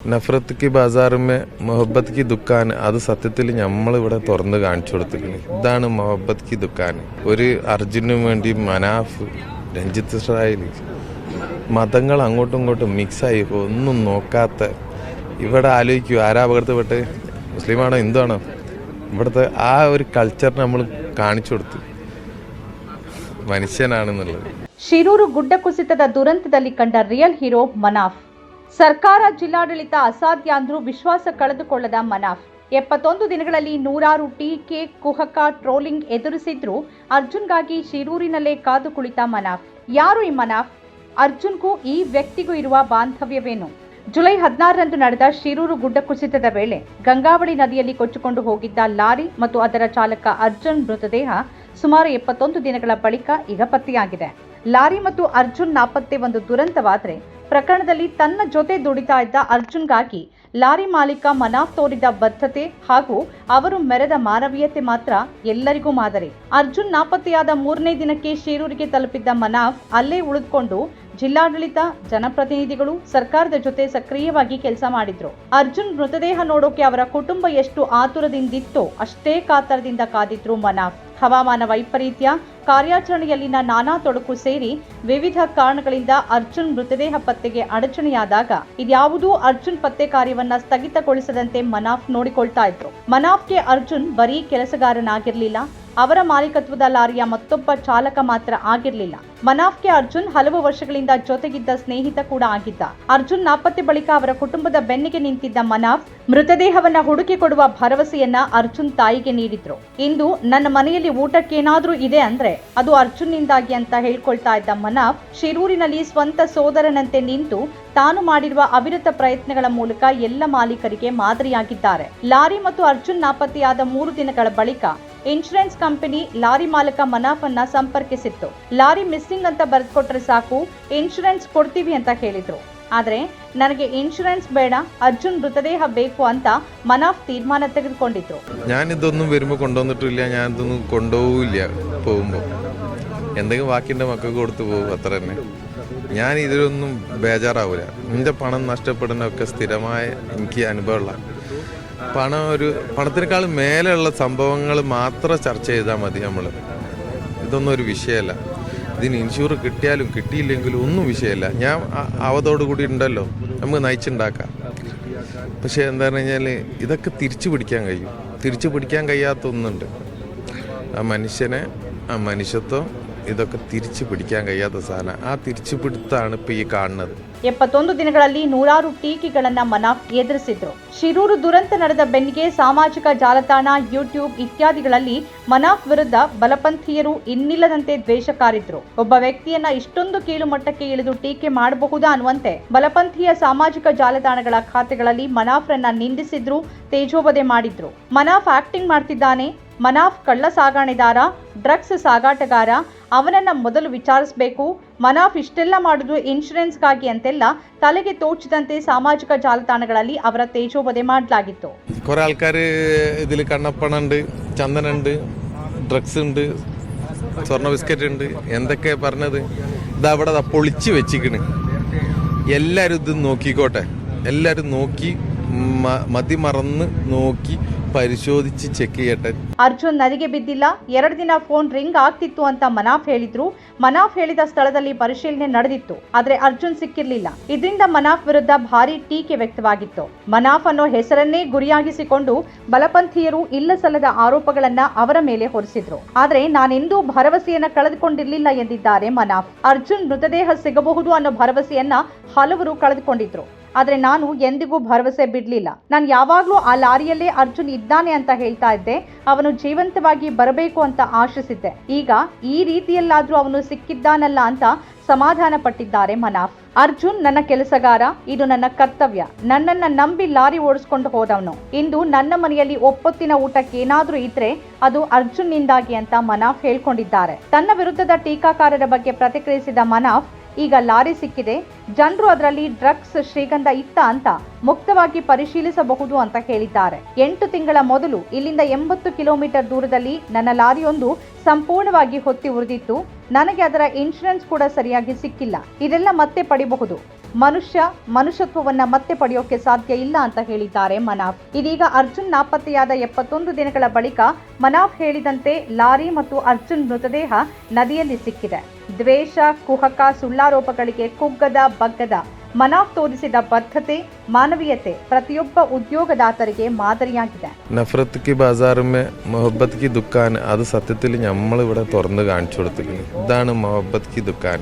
നഫ്രത്ത് കി ബാസാറുമേ മൊഹബത്ത് കി ദുക്കാൻ അത് സത്യത്തിൽ നമ്മൾ ഇവിടെ തുറന്ന് കാണിച്ചു കൊടുത്തിരിക്കുന്നത് ഇതാണ് മൊഹബത്ത് കി ദുക്കാൻ ഒരു അർജുനു വേണ്ടി മനാഫ് രഞ്ജിത്ത് ഇസ്രായേൽ മതങ്ങൾ അങ്ങോട്ടും ഇങ്ങോട്ടും മിക്സായി ഒന്നും നോക്കാത്ത ഇവിടെ ആലോചിക്കൂ ആരാ അപകടത്തിൽപ്പെട്ട് മുസ്ലിമാണോ ഹിന്ദുവാണോ ഇവിടുത്തെ ആ ഒരു കൾച്ചർ നമ്മൾ കാണിച്ചു കൊടുത്തു മനുഷ്യനാണെന്നുള്ളത് ಶಿರೂರು ಗುಡ್ಡ ಕುಸಿತದ ದುರಂತದಲ್ಲಿ ಕಂಡ ರಿಯಲ್ ಹೀರೋ ಮನಾಫ್ ಸರ್ಕಾರ ಜಿಲ್ಲಾಡಳಿತ ಅಸಾಧ್ಯ ಅಂದ್ರೂ ವಿಶ್ವಾಸ ಕಳೆದುಕೊಳ್ಳದ ಮನಾಫ್. ಎಪ್ಪತ್ತೊಂದು ದಿನಗಳಲ್ಲಿ ನೂರಾರು ಟೀಕೆ, ಕುಹಕ, ಟ್ರೋಲಿಂಗ್ ಎದುರಿಸಿದ್ರು ಅರ್ಜುನ್ಗಾಗಿ ಶಿರೂರಿನಲ್ಲೇ ಕಾದು ಕುಳಿತ ಮನಾಫ್. ಯಾರು ಈ ಮನಾಫ್? ಅರ್ಜುನ್ಗೂ ಈ ವ್ಯಕ್ತಿಗೂ ಇರುವ ಬಾಂಧವ್ಯವೇನು? ಜುಲೈ ಹದಿನಾರರಂದು ನಡೆದ ಶಿರೂರು ಗುಡ್ಡ ಕುಸಿತದ ವೇಳೆ ಗಂಗಾವಳಿ ನದಿಯಲ್ಲಿ ಕೊಚ್ಚಿಕೊಂಡು ಹೋಗಿದ್ದ ಲಾರಿ ಮತ್ತು ಅದರ ಚಾಲಕ ಅರ್ಜುನ್ ಮೃತದೇಹ ಸುಮಾರು ಎಪ್ಪತ್ತೊಂದು ದಿನಗಳ ಬಳಿಕ ಈಗ ಪತ್ತೆಯಾಗಿದೆ ಲಾರಿ ಮತ್ತು ಅರ್ಜುನ್ ನಾಪತ್ತೆ ಒಂದು ದುರಂತವಾದರೆ ಪ್ರಕರಣದಲ್ಲಿ ತನ್ನ ಜೊತೆ ದುಡಿತಾ ಇದ್ದ ಅರ್ಜುನ್ಗಾಗಿ ಲಾರಿ ಮಾಲೀಕ ಮನಾಫ್ ತೋರಿದ ಬದ್ಧತೆ ಹಾಗೂ ಅವರು ಮೆರೆದ ಮಾನವೀಯತೆ ಮಾತ್ರ ಎಲ್ಲರಿಗೂ ಮಾದರಿ. ಅರ್ಜುನ್ ನಾಪತ್ತೆಯಾದ ಮೂರನೇ ದಿನಕ್ಕೆ ಶಿರೂರಿಗೆ ತಲುಪಿದ್ದ ಮನಾಫ್ ಅಲ್ಲೇ ಉಳಿದುಕೊಂಡು ಜಿಲ್ಲಾಡಳಿತ, ಜನಪ್ರತಿನಿಧಿಗಳು, ಸರ್ಕಾರದ ಜೊತೆ ಸಕ್ರಿಯವಾಗಿ ಕೆಲಸ ಮಾಡಿದ್ರು. ಅರ್ಜುನ್ ಮೃತದೇಹ ನೋಡೋಕೆ ಅವರ ಕುಟುಂಬ ಎಷ್ಟು ಆತುರದಿಂದಿತ್ತೋ ಅಷ್ಟೇ ಕಾತರದಿಂದ ಕಾದಿದ್ರು ಮನಾಫ್. ಹವಾಮಾನ ವೈಪರೀತ್ಯ, ಕಾರ್ಯಾಚರಣೆಯಲ್ಲಿನ ನಾನಾ ತೊಡಕು ಸೇರಿ ವಿವಿಧ ಕಾರಣಗಳಿಂದ ಅರ್ಜುನ್ ಮೃತದೇಹ ಪತ್ತೆಗೆ ಅಡಚಣೆಯಾದಾಗ ಇದ್ಯಾವುದೂ ಅರ್ಜುನ್ ಪತ್ತೆ ಕಾರ್ಯವನ್ನ ಸ್ಥಗಿತಗೊಳಿಸದಂತೆ ಮನಾಫ್ ನೋಡಿಕೊಳ್ತಾ ಇದ್ರು. ಮನಾಫ್ಗೆ ಅರ್ಜುನ್ ಬರೀ ಕೆಲಸಗಾರನಾಗಿರ್ಲಿಲ್ಲ ಅವರ ಮಾಲೀಕತ್ವದ ಲಾರಿಯ ಮತ್ತೊಬ್ಬ ಚಾಲಕ ಮಾತ್ರ ಆಗಿರಲಿಲ್ಲ. ಮನಾಫ್ಗೆ ಅರ್ಜುನ್ ಹಲವು ವರ್ಷಗಳಿಂದ ಜೊತೆಗಿದ್ದ ಸ್ನೇಹಿತ ಕೂಡ ಆಗಿದ್ದ. ಅರ್ಜುನ್ ನಾಪತ್ತೆ ಬಳಿಕ ಅವರ ಕುಟುಂಬದ ಬೆನ್ನಿಗೆ ನಿಂತಿದ್ದ ಮನಾಫ್ ಮೃತದೇಹವನ್ನ ಹುಡುಕಿ ಕೊಡುವ ಭರವಸೆಯನ್ನ ಅರ್ಜುನ್ ತಾಯಿಗೆ ನೀಡಿದ್ರು. ಇಂದು ನನ್ನ ಮನೆಯಲ್ಲಿ ಊಟಕ್ಕೇನಾದ್ರೂ ಇದೆ ಅಂದ್ರೆ ಅದು ಅರ್ಜುನ್ನಿಂದಾಗಿ ಅಂತ ಹೇಳ್ಕೊಳ್ತಾ ಇದ್ದ ಮನಾಫ್ ಶಿರೂರಿನಲ್ಲಿ ಸ್ವಂತ ಸೋದರನಂತೆ ನಿಂತು ತಾನು ಮಾಡಿರುವ ಅವಿರತ ಪ್ರಯತ್ನಗಳ ಮೂಲಕ ಎಲ್ಲ ಮಾಲೀಕರಿಗೆ ಮಾದರಿಯಾಗಿದ್ದಾರೆ. ಲಾರಿ ಮತ್ತು ಅರ್ಜುನ್ ನಾಪತ್ತೆಯಾದ ಮೂರು ದಿನಗಳ ಬಳಿಕ ಇನ್ಶೂರೆನ್ಸ್ ಕಂಪನಿ ಲಾರಿ ಮಾಲಕ ಮನಾಫನ್ನ ಸಂಪರ್ಕಿಸಿತ್ತು ಲಾರಿ ಮಿಸ್ಸಿಂಗ್ ಅಂತ ಬರೆದುಕೊಟ್ರೆ ಸಾಕು ಇನ್ಶೂರೆನ್ಸ್ ಕೊಡ್ತೀವಿ ಅಂತ ಹೇಳಿದ್ರು ಆದ್ರೆ ನನಗೆ ಇನ್ಶೂರೆನ್ಸ್ ಬೇಡ ಅರ್ಜುನ್ ಮೃತದೇಹ ಬೇಕು ಅಂತ ಮನಾಫ್ ತೀರ್ಮಾನ ತೆಗೆದುಕೊಂಡಿದ್ರು ഞാനിതൊന്നും വരുമ്പോൾ കൊണ്ടുവന്നിട്ടില്ല ഞാനിതൊന്നും കൊണ്ടുപോകില്ല പോകുമ്പോൾ എന്തെങ്കിലും ബാക്കിൻ്റെ മക്കൾക്ക് കൊടുത്തു പോകും അത്ര തന്നെ ഞാൻ ഇതിലൊന്നും ബേജാറാവില്ല എൻ്റെ പണം നഷ്ടപ്പെടുന്നതൊക്കെ സ്ഥിരമായ എനിക്ക് അനുഭവമുള്ള പണം ഒരു പണത്തിനേക്കാൾ മേലെയുള്ള സംഭവങ്ങൾ മാത്രം ചർച്ച ചെയ്താൽ മതി നമ്മൾ. ഇതൊന്നും ഒരു വിഷയമല്ല. ഇതിന് ഇൻഷുർ കിട്ടിയാലും കിട്ടിയില്ലെങ്കിലും ഒന്നും വിഷയമല്ല. ഞാൻ അവതോടുകൂടി അവതോടു കൂടി ഉണ്ടല്ലോ. നമുക്ക് നയിച്ചുണ്ടാക്കാം. പക്ഷേ എന്താ പറഞ്ഞു കഴിഞ്ഞാൽ ഇതൊക്കെ തിരിച്ചു പിടിക്കാൻ കഴിയും. തിരിച്ചു പിടിക്കാൻ കഴിയാത്ത ഒന്നുണ്ട്. ആ മനുഷ്യനെ ആ മനുഷ്യത്വം ഇതൊക്കെ തിരിച്ചു പിടിക്കാൻ കഴിയാത്ത സാധനം ആ തിരിച്ചു പിടുത്താണ് ഇപ്പോൾ ഈ കാണുന്നത് ಎಪ್ಪತ್ತೊಂದು ದಿನಗಳಲ್ಲಿ ನೂರಾರು ಟೀಕೆಗಳನ್ನ ಮನಾಫ್ ಎದುರಿಸಿದ್ರು ಶಿರೂರು ದುರಂತ ನಡೆದ ಬೆನ್ನಿಗೆ ಸಾಮಾಜಿಕ ಜಾಲತಾಣ ಯೂಟ್ಯೂಬ್ ಇತ್ಯಾದಿಗಳಲ್ಲಿ ಮನಾಫ್ ವಿರುದ್ಧ ಬಲಪಂಥೀಯರು ಇನ್ನಿಲ್ಲದಂತೆ ದ್ವೇಷ ಕಾರಿದ್ರು ಒಬ್ಬ ವ್ಯಕ್ತಿಯನ್ನ ಇಷ್ಟೊಂದು ಕೀಳು ಮಟ್ಟಕ್ಕೆ ಇಳಿದು ಟೀಕೆ ಮಾಡಬಹುದಾ ಅನ್ನುವಂತೆ ಬಲಪಂಥೀಯ ಸಾಮಾಜಿಕ ಜಾಲತಾಣಗಳ ಖಾತೆಗಳಲ್ಲಿ ಮನಾಫ್ರನ್ನ ನಿಂದಿಸಿದ್ರು ತೇಜೋವಧೆ ಮಾಡಿದ್ರು ಮನಾಫ್ ಆಕ್ಟಿಂಗ್ ಮಾಡ್ತಿದ್ದಾನೆ ಮನಾಫ್ ಕಳ್ಳ ಸಾಗಾಣೆದಾರ ಡ್ರಗ್ಸ್ ಸಾಗಾಟಗಾರ ಅವನನ್ನ ಮೊದಲು ವಿಚಾರಿಸಬೇಕು ಮನಾಫ್ ಇಷ್ಟೆಲ್ಲ ಮಾಡುದು ಇನ್ಶೂರೆನ್ಸ್ಗಾಗಿ ಅಂತೆಲ್ಲ ತಲೆಗೆ ತೋಚಿದಂತೆ ಸಾಮಾಜಿಕ ಜಾಲತಾಣಗಳಲ್ಲಿ ಅವರ ತೇಜೋವಧೆ ಮಾಡಲಾಗಿತ್ತು കുറേ ആൾക്കാർ ഇതിൽ കണ്ണപ്പണുണ്ട് ചന്ദനുണ്ട് ഡ്രഗ്സ് ഉണ്ട് സ്വർണ്ണ ബിസ്ക്കറ്റ് ഉണ്ട് എന്തൊക്കെ പറഞ്ഞത് ഇതാ അവിടെ ദാ പൊളിച്ച് വെച്ചിക്കണ് എല്ലാവരും ഇത് നോക്കിക്കോട്ടെ എല്ലാവരും നോക്കി മ- മതി മറന്ന് നോക്കി പരിശോധിച്ച് ചെക്ക് ചെയ്യട്ടെ ಅರ್ಜುನ್ ನದಿಗೆ ಬಿದ್ದಿಲ್ಲ ಎರಡು ದಿನ ಫೋನ್ ರಿಂಗ್ ಆಗ್ತಿತ್ತು ಅಂತ ಮನಾಫ್ ಹೇಳಿದ್ರು ಮನಾಫ್ ಹೇಳಿದ ಸ್ಥಳದಲ್ಲಿ ಪರಿಶೀಲನೆ ನಡೆದಿತ್ತು ಆದ್ರೆ ಅರ್ಜುನ್ ಸಿಕ್ಕಿರ್ಲಿಲ್ಲ ಇದರಿಂದ ಮನಾಫ್ ವಿರುದ್ಧ ಭಾರಿ ಟೀಕೆ ವ್ಯಕ್ತವಾಗಿತ್ತು ಮನಾಫ್ ಅನ್ನೋ ಹೆಸರನ್ನೇ ಗುರಿಯಾಗಿಸಿಕೊಂಡು ಬಲಪಂಥೀಯರು ಇಲ್ಲ ಸಲ್ಲದ ಆರೋಪಗಳನ್ನ ಅವರ ಮೇಲೆ ಹೊರಿಸಿದ್ರು ಆದ್ರೆ ನಾನೆಂದೂ ಭರವಸೆಯನ್ನ ಕಳೆದುಕೊಂಡಿರ್ಲಿಲ್ಲ ಎಂದಿದ್ದಾರೆ ಮನಾಫ್ ಅರ್ಜುನ್ ಮೃತದೇಹ ಸಿಗಬಹುದು ಅನ್ನೋ ಭರವಸೆಯನ್ನ ಹಲವರು ಕಳೆದುಕೊಂಡಿದ್ರು ಆದ್ರೆ ನಾನು ಎಂದಿಗೂ ಭರವಸೆ ಬಿಡ್ಲಿಲ್ಲ ನಾನು ಯಾವಾಗ್ಲೂ ಆ ಲಾರಿಯಲ್ಲೇ ಅರ್ಜುನ್ ಇದ್ದಾನೆ ಅಂತ ಹೇಳ್ತಾ ಇದ್ದೆ. ಅವನು ಜೀವಂತವಾಗಿ ಬರಬೇಕು ಅಂತ ಆಶಿಸಿದ್ದೆ. ಈಗ ಈ ರೀತಿಯಲ್ಲಾದ್ರೂ ಅವನು ಸಿಕ್ಕಿದ್ದಾನಲ್ಲ ಅಂತ ಸಮಾಧಾನ ಪಟ್ಟಿದ್ದಾರೆ ಮನಾಫ್. ಅರ್ಜುನ್ ನನ್ನ ಕೆಲಸಗಾರ, ಇದು ನನ್ನ ಕರ್ತವ್ಯ. ನನ್ನನ್ನ ನಂಬಿ ಲಾರಿ ಓಡಿಸ್ಕೊಂಡು ಹೋದವನು. ಇಂದು ನನ್ನ ಮನೆಯಲ್ಲಿ ಒಪ್ಪೊತ್ತಿನ ಊಟಕ್ಕೆ ಏನಾದ್ರೂ ಇದ್ರೆ ಅದು ಅರ್ಜುನ್ನಿಂದಾಗಿ ಅಂತ ಮನಾಫ್ ಹೇಳ್ಕೊಂಡಿದ್ದಾರೆ. ತನ್ನ ವಿರುದ್ಧದ ಟೀಕಾಕಾರರ ಬಗ್ಗೆ ಪ್ರತಿಕ್ರಿಯಿಸಿದ ಮನಾಫ್ ಈಗ ಲಾರಿ ಸಿಕ್ಕಿದೆ. ಜನರು ಅದರಲ್ಲಿ ಡ್ರಗ್ಸ್ ಶ್ರೀಗಂಧ ಇತ್ತ ಅಂತ ಮುಕ್ತವಾಗಿ ಪರಿಶೀಲಿಸಬಹುದು ಅಂತ ಹೇಳಿದ್ದಾರೆ. ಎಂಟು ತಿಂಗಳ ಮೊದಲು ಇಲ್ಲಿಂದ ಎಂಬತ್ತು ಕಿಲೋಮೀಟರ್ ದೂರದಲ್ಲಿ ನನ್ನ ಲಾರಿಯೊಂದು ಸಂಪೂರ್ಣವಾಗಿ ಹೊತ್ತಿ ಉರಿದಿತ್ತು. ನನಗೆ ಅದರ ಇನ್ಶೂರೆನ್ಸ್ ಕೂಡ ಸರಿಯಾಗಿ ಸಿಕ್ಕಿಲ್ಲ. ಇದೆಲ್ಲ ಮತ್ತೆ ಪಡಿಬಹುದು. ಮನುಷ್ಯ ಮನುಷ್ಯತ್ವವನ್ನ ಮತ್ತೆ ಪಡೆಯೋಕೆ ಸಾಧ್ಯ ಇಲ್ಲ ಅಂತ ಹೇಳಿದ್ದಾರೆ ಮನಾಫ್ ಇದೀಗ ಅರ್ಜುನ್ ನಾಪತ್ತೆಯಾದ ಎಪ್ಪತ್ತೊಂದು ದಿನಗಳ ಬಳಿಕ ಮನಾಫ್ ಹೇಳಿದಂತೆ ಲಾರಿ ಮತ್ತು ಅರ್ಜುನ್ ಮೃತದೇಹ ನದಿಯಲ್ಲಿ ಸಿಕ್ಕಿದೆ ದ್ವೇಷ ಕುಹಕ ಸುಳ್ಳಾರೋಪಗಳಿಗೆ ಕುಗ್ಗದ ಬಗ್ಗದ ಮನಾಫ್ ತೋರಿಸಿದ ಬದ್ಧತೆ ಮಾನವೀಯತೆ ಪ್ರತಿಯೊಬ್ಬ ಉದ್ಯೋಗದಾತರಿಗೆ ಮಾದರಿಯಾಗಿದೆ നഫ്രത്ത് കി ബാസാറുമേ മൊഹബത്ത് കി ദുഃഖാൻ അത് സത്യത്തിൽ നമ്മളിവിടെ തുറന്ന് കാണിച്ചു കൊടുത്തിരിക്കുന്നത് ഇതാണ് മൊഹബത്ത് കി ദുഃഖാൻ